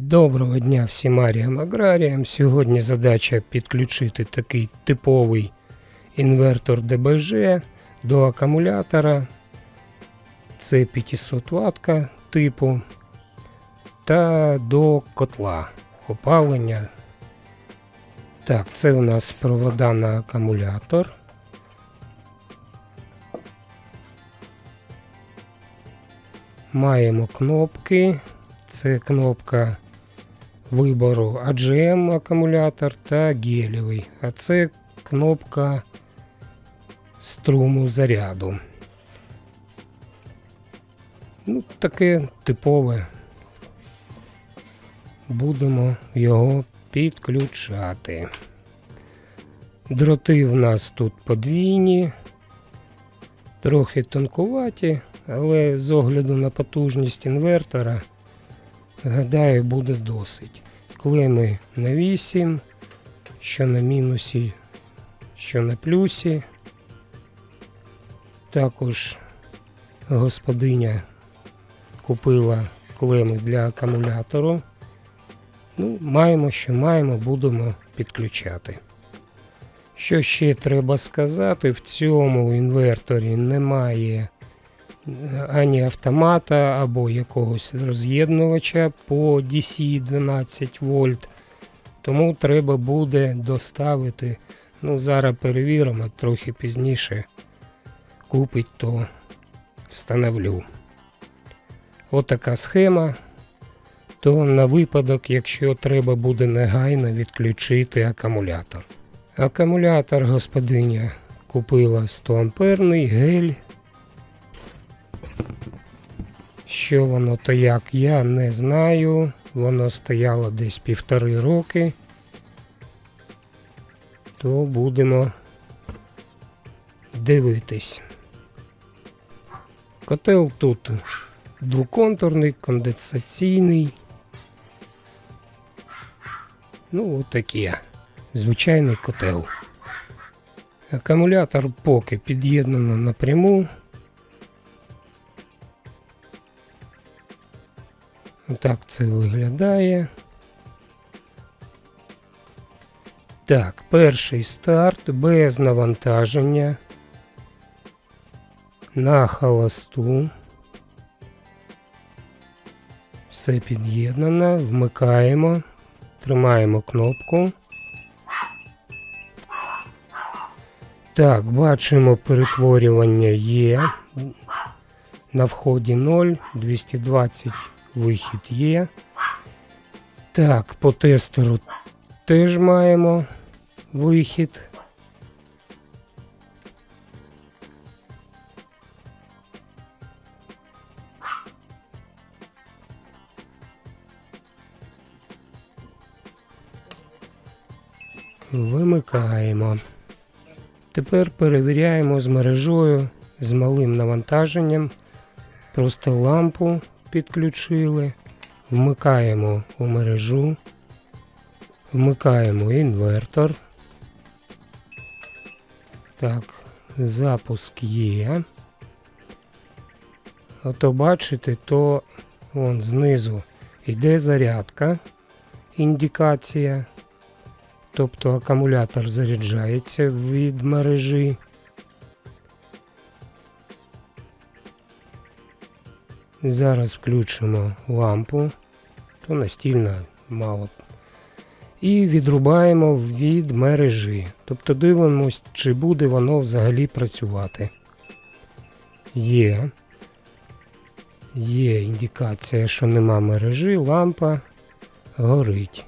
Доброго дня всім аріям аграріям. Сьогодні задача підключити такий типовий інвертор ДБЖ до акумулятора. Це 500 Вт типу та до котла опалення. Так, це у нас провода на акумулятор. Маємо кнопки. Це кнопка вибору AGM акумулятор та гелєвий. А це кнопка струму заряду. Ну, таке типове. Будемо його підключати. Дроти в нас тут подвійні, трохи тонкуваті, але з огляду на потужність інвертора, гадаю, буде досить. Клеми на 8, що на мінусі, що на плюсі. Також господиня купила клеми для акумулятору. Ну, маємо, що маємо, будемо підключати. Що ще треба сказати, в цьому інверторі немає ані автомата або якогось роз'єднувача по DC 12 вольт. Тому треба буде доставити. Ну, зараз перевіримо, трохи пізніше купить, то встановлю. Отака схема. То на випадок, якщо треба буде негайно відключити акумулятор. Акумулятор господиня купила 100 амперний гель. Що воно то як, я не знаю. Воно стояло десь півтори роки. То будемо дивитись. Котел тут двоконтурний, конденсаційний. Ну, отаке. Звичайний котел. Акумулятор поки під'єднано напряму. Так це виглядає. Так, перший старт без навантаження. На холосту. Все під'єднано, вмикаємо, тримаємо кнопку. Так, бачимо перетворювання є. На вході 0, 220 вихід є. Так, по тестеру теж маємо вихід. Вимикаємо. Тепер перевіряємо з мережою з малим навантаженням. Просто лампу підключили, вмикаємо у мережу, вмикаємо інвертор. Так, запуск є. Ото бачите, то вон знизу йде зарядка, індикація. Тобто акумулятор заряджається від мережі. Зараз включимо лампу, то настільна мало. І відрубаємо від мережі. Тобто дивимось, чи буде воно взагалі працювати. Є. Є індикація, що нема мережі, лампа горить.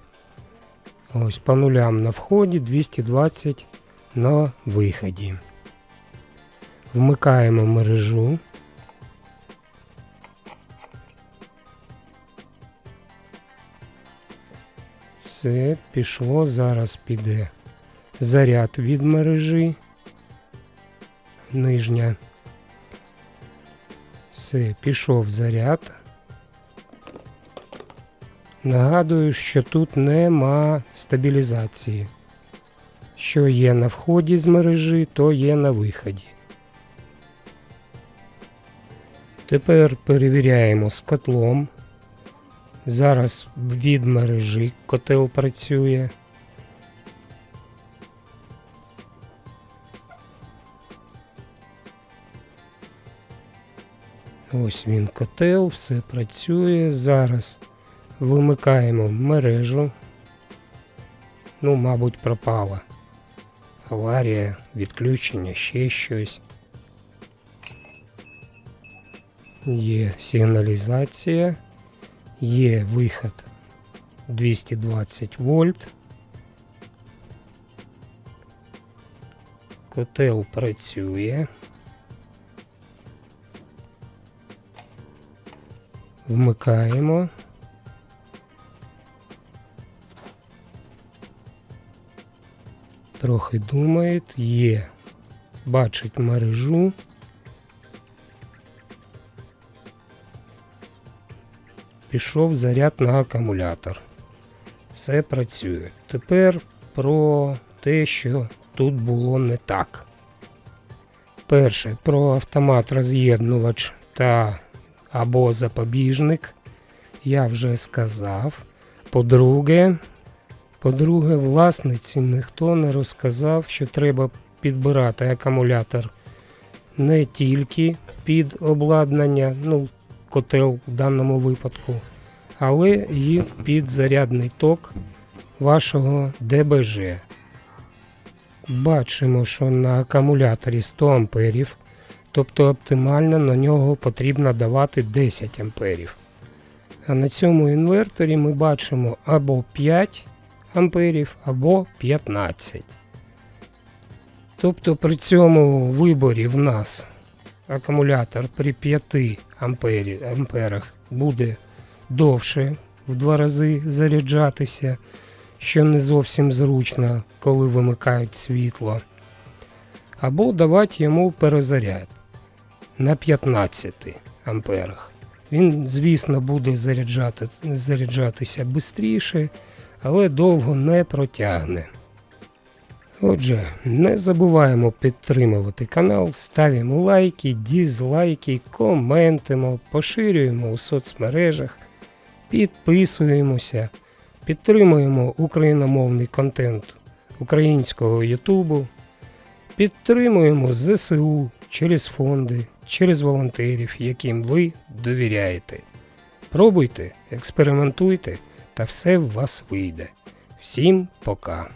Ось по нулям на вході, 220 на виході. Вмикаємо мережу. Все, пішло, зараз піде заряд від мережі. Нижня. Все, пішов заряд. Нагадую, що тут нема стабілізації. Що є на вході з мережі, то є на виході. Тепер перевіряємо з котлом. Зараз від мережі котел працює. Ось він котел, все працює. Зараз вимикаємо мережу. Ну, мабуть, пропала. Аварія, відключення, ще щось. Є сигналізація, є виход 220 вольт. Котел працює. Вмикаємо. Трохи думає, є. Бачить мережу. Пішов заряд на акумулятор. Все працює. Тепер про те, що тут було не так. Перше, про автомат роз'єднувач та або запобіжник. Я вже сказав. По-друге, по-друге, власниці ніхто не розказав, що треба підбирати акумулятор не тільки під обладнання, ну, котел в даному випадку, але і під зарядний ток вашого ДБЖ. Бачимо, що на акумуляторі 100 амперів, тобто оптимально на нього потрібно давати 10 амперів. А на цьому інверторі ми бачимо або 5 амперів, або 15. Тобто при цьому виборі в нас акумулятор при 5 ампері, амперах буде довше в два рази заряджатися, що не зовсім зручно, коли вимикають світло. Або давати йому перезаряд на 15 амперах. Він, звісно, буде заряджати, заряджатися швидше, але довго не протягне. Отже, не забуваємо підтримувати канал, ставимо лайки, дізлайки, коментимо, поширюємо у соцмережах, підписуємося, підтримуємо україномовний контент українського Ютубу, підтримуємо ЗСУ через фонди, через волонтерів, яким ви довіряєте. Пробуйте, експериментуйте, та все в вас вийде. Всім пока!